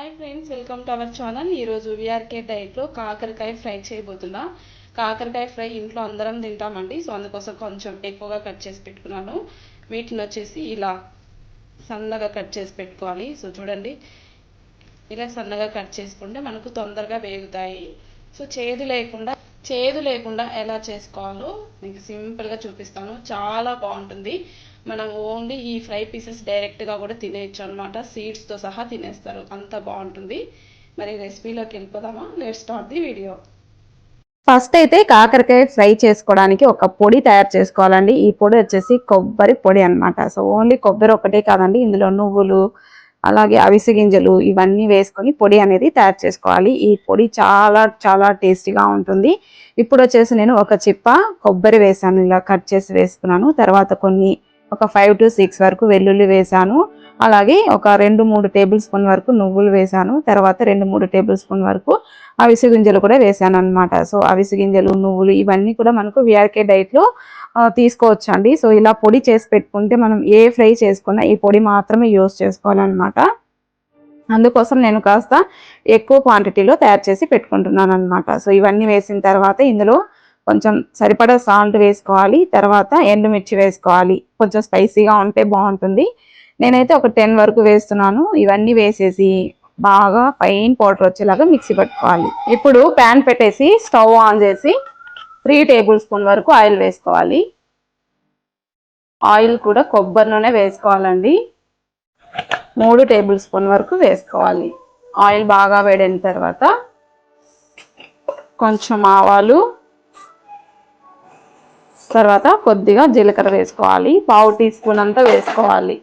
Hi friends welcome to our channel ఈరోజు VRK డైట్లో కాకరకాయ ఫ్రై చేయబోతున్నా. కాకరకాయ ఫ్రై ఇంట్లో అందరం తింటామండి సో అందుకోసం కొంచెం ఎక్కువగా కట్ చేసి పెట్టుకున్నాను. వీటిని వచ్చేసి ఇలా సన్నగా కట్ చేసి పెట్టుకోవాలి. సో చూడండి ఇలా సన్నగా కట్ చేసుకుంటే మనకు తొందరగా వేగుతాయి. సో చేదు లేకుండా చేదు లేకుండా ఎలా చేసుకోవాలో మీకు సింపుల్గా చూపిస్తాను. చాలా బాగుంటుంది. మనం ఓన్లీ ఈ ఫ్రై పీసెస్ డైరెక్ట్గా కూడా తినేయచ్చు అనమాట సీడ్స్తో సహా తినేస్తారు. అంత బాగుంటుంది. మరి రెసిపీలోకి వెళ్ళిపోదామా? Let start the video first అయితే కాకరకాయ ఫ్రై చేసుకోవడానికి ఒక పొడి తయారు చేసుకోవాలండి. ఈ పొడి వచ్చేసి కొబ్బరి పొడి అనమాట సో ఓన్లీ కొబ్బరి ఒకటే కాదండి. ఇందులో నువ్వులు అలాగే అవిసె గింజలు ఇవన్నీ వేసుకొని పొడి అనేది తయారు చేసుకోవాలి. ఈ పొడి చాలా చాలా టేస్టీగా ఉంటుంది. ఇప్పుడు వచ్చేసి నేను ఒక చిప్ప కొబ్బరి వేసాను. ఇలా కట్ చేసి వేసుకున్నాను. తర్వాత కొన్ని ఒక ఫైవ్ టు సిక్స్ వరకు వెల్లుల్లి వేసాను. అలాగే ఒక రెండు మూడు టేబుల్ స్పూన్ వరకు నువ్వులు వేసాను. తర్వాత రెండు మూడు టేబుల్ స్పూన్ వరకు అవిసి గింజలు కూడా వేసాను అనమాట సో అవిసి గింజలు నువ్వులు ఇవన్నీ కూడా మనకు విఆర్కే డైట్లో తీసుకోవచ్చండి. సో ఇలా పొడి చేసి పెట్టుకుంటే మనం ఏ ఫ్రై చేసుకున్నా ఈ పొడి మాత్రమే యూస్ చేసుకోవాలన్నమాట. అందుకోసం నేను కాస్త ఎక్కువ క్వాంటిటీలో తయారు చేసి పెట్టుకుంటున్నాను అనమాట సో ఇవన్నీ వేసిన తర్వాత ఇందులో కొంచెం సరిపడా సాల్ట్ వేసుకోవాలి తర్వాత ఎండుమిర్చి వేసుకోవాలి. కొంచెం స్పైసీగా ఉంటే బాగుంటుంది. నేనైతే ఒక టెన్ వరకు వేస్తున్నాను. ఇవన్నీ వేసేసి బాగా ఫైన్ పౌడర్ వచ్చేలాగా మిక్సీ పట్టుకోవాలి. ఇప్పుడు ప్యాన్ పెట్టేసి స్టవ్ ఆన్ చేసి త్రీ టేబుల్ స్పూన్ వరకు ఆయిల్ వేసుకోవాలి. ఆయిల్ కూడా కొబ్బరి నూనె వేసుకోవాలండి. మూడు టేబుల్ స్పూన్ వరకు వేసుకోవాలి. ఆయిల్ బాగా వేడిన తర్వాత కొంచెం ఆవాలు తర్వాత కొద్దిగా జీలకర్ర వేసుకోవాలి. పావు టీ స్పూన్ అంతా వేసుకోవాలి.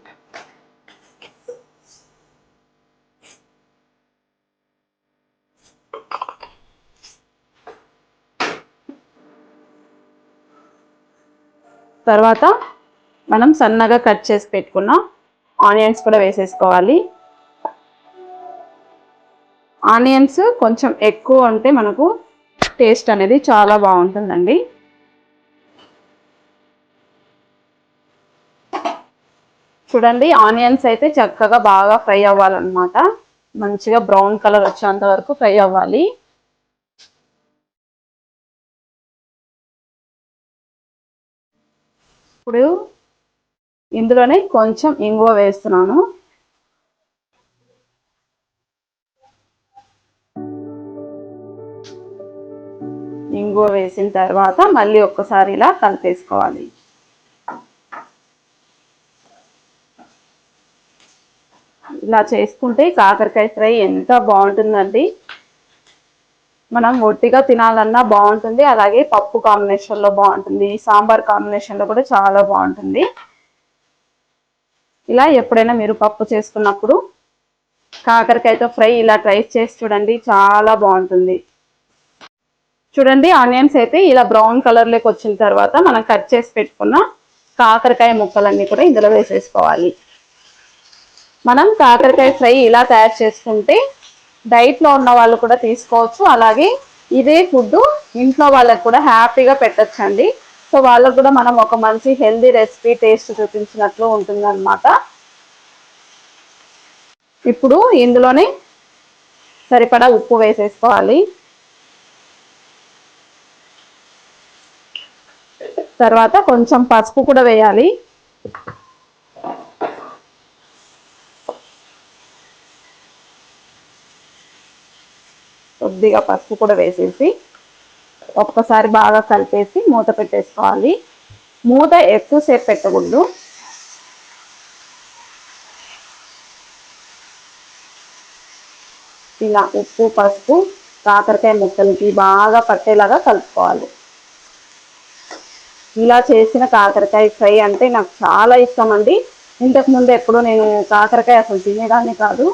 తర్వాత మనం సన్నగా కట్ చేసి పెట్టుకున్న ఆనియన్స్ కూడా వేసేసుకోవాలి. ఆనియన్స్ కొంచెం ఎక్కువ ఉంటే మనకు టేస్ట్ అనేది చాలా బాగుంటుందండి. చూడండి ఆనియన్స్ అయితే చక్కగా బాగా ఫ్రై అవ్వాలన్నమాట. మంచిగా బ్రౌన్ కలర్ వచ్చేంత వరకు ఫ్రై అవ్వాలి. ఇప్పుడు ఇందులోనే కొంచెం ఇంగువ వేస్తున్నాను. ఇంగువ వేసిన తర్వాత మళ్ళీ ఒక్కసారి ఇలా కలిపేసుకోవాలి. ఇలా చేసుకుంటే కాకరకాయ ఫ్రై ఎంత బాగుంటుందండి. మనం ఒట్టిగా తినాలన్నా బాగుంటుంది. అలాగే పప్పు కాంబినేషన్లో బాగుంటుంది. సాంబార్ కాంబినేషన్లో కూడా చాలా బాగుంటుంది. ఇలా ఎప్పుడైనా మీరు పప్పు చేసుకున్నప్పుడు కాకరకాయతో ఫ్రై ఇలా ట్రై చేసి చూడండి. చాలా బాగుంటుంది. చూడండి ఆనియన్స్ అయితే ఇలా బ్రౌన్ కలర్లోకి వచ్చిన తర్వాత మనం కట్ చేసి పెట్టుకున్న కాకరకాయ ముక్కలన్నీ కూడా ఇందులో వేసేసుకోవాలి. మనం కాకరకాయ ఫ్రై ఇలా తయారు చేసుకుంటే డైట్లో ఉన్న వాళ్ళు కూడా తీసుకోవచ్చు. అలాగే ఇదే ఫుడ్ ఇంట్లో వాళ్ళకి కూడా హ్యాపీగా పెట్టచ్చండి. సో వాళ్ళకు కూడా మనం ఒక మంచి హెల్దీ రెసిపీ టేస్ట్ చూపించినట్లు ఉంటుందన్నమాట. ఇప్పుడు ఇందులోనే సరిపడా ఉప్పు వేసేసుకోవాలి. తర్వాత కొంచెం పసుపు కూడా వేయాలి. కొద్దిగా పసుపు కూడా వేసేసి ఒక్కసారి బాగా కలిపేసి మూత పెట్టేసుకోవాలి. మూత ఎక్కువసేపు పెట్టకూడదు. ఇలా ఉప్పు పసుపు కాకరకాయ ముక్కలకి బాగా పట్టేలాగా కలుపుకోవాలి. ఇలా చేసిన కాకరకాయ ఫ్రై అంటే నాకు చాలా ఇష్టం అండి. ఇంతకుముందు ఎప్పుడూ నేను కాకరకాయ అసలు తినేదాన్ని కాదు.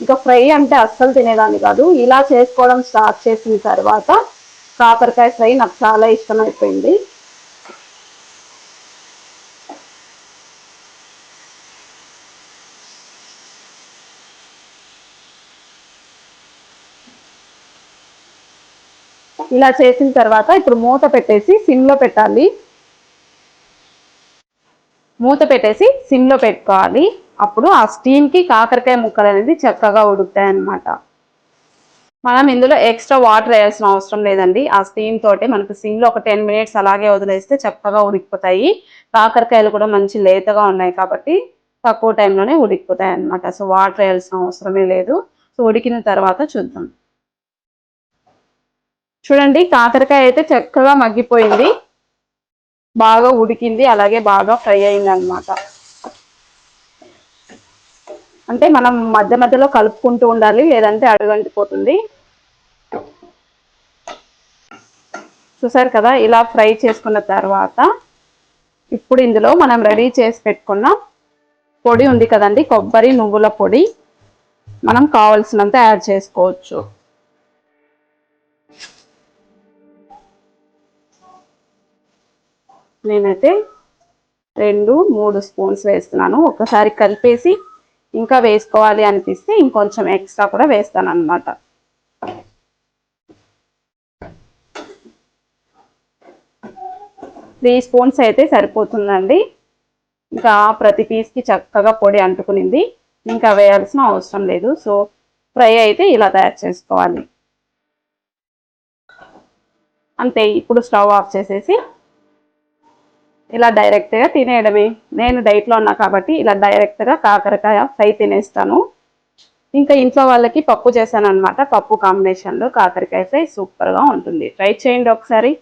ఇంకా ఫ్రై అంటే అస్సలు తినేదాన్ని కాదు. ఇలా చేసుకోవడం స్టార్ట్ చేసిన తర్వాత కాకరకాయ ఫ్రై నాకు చాలా ఇష్టమైపోయింది. ఇలా చేసిన తర్వాత ఇప్పుడు మూత పెట్టేసి సిమ్లో పెట్టాలి. మూత పెట్టేసి సిమ్లో పెట్టుకోవాలి. అప్పుడు ఆ స్టీమ్కి కాకరకాయ ముక్కలు అనేది చక్కగా ఉడుకుతాయి అన్నమాట. మనం ఇందులో ఎక్స్ట్రా వాటర్ వేయాల్సిన అవసరం లేదండి. ఆ స్టీమ్ తోటే మనకు సిమ్లో ఒక టెన్ మినిట్స్ అలాగే వదిలేస్తే చక్కగా ఉడికిపోతాయి. కాకరకాయలు కూడా మంచి లేతగా ఉన్నాయి కాబట్టి తక్కువ టైంలోనే ఉడికిపోతాయి అన్నమాట. సో వాటర్ వేయాల్సిన అవసరమే లేదు. సో ఉడికిన తర్వాత చూద్దాం. చూడండి కాకరకాయ అయితే చక్కగా మగ్గిపోయింది. బాగా ఉడికింది అలాగే బాగా ఫ్రై అయింది అనమాట అంటే మనం మధ్య మధ్యలో కలుపుకుంటూ ఉండాలి లేదంటే అడుగంటిపోతుంది. చూసారు కదా ఇలా ఫ్రై చేసుకున్న తర్వాత ఇప్పుడు ఇందులో మనం రెడీ చేసి పెట్టుకున్న పొడి ఉంది కదండి కొబ్బరి నువ్వుల పొడి మనం కావలసినంత యాడ్ చేసుకోవచ్చు. నేనైతే రెండు మూడు స్పూన్స్ వేస్తున్నాను. ఒకసారి కలిపేసి ఇంకా వేసుకోవాలి అనిపిస్తే ఇంకొంచెం ఎక్స్ట్రా కూడా వేస్తాను అనమాట త్రీ స్పూన్స్ అయితే సరిపోతుందండి. ఇంకా ప్రతి పీస్కి చక్కగా పొడి అంటుకునింది. ఇంకా వేయాల్సిన అవసరం లేదు. సో ఫ్రై అయితే ఇలా తయారు చేసుకోవాలి. అంతే ఇప్పుడు స్టవ్ ఆఫ్ చేసేసి ఇలా డైరెక్ట్గా తినేయడమే. నేను డైట్లో ఉన్నా కాబట్టి ఇలా డైరెక్ట్గా కాకరకాయ ఫ్రై తినేస్తాను. ఇంకా ఇంట్లో వాళ్ళకి పప్పు చేశాను అనమాట పప్పు కాంబినేషన్లో కాకరకాయ ఫ్రై సూపర్గా ఉంటుంది. ట్రై చేయండి ఒకసారి.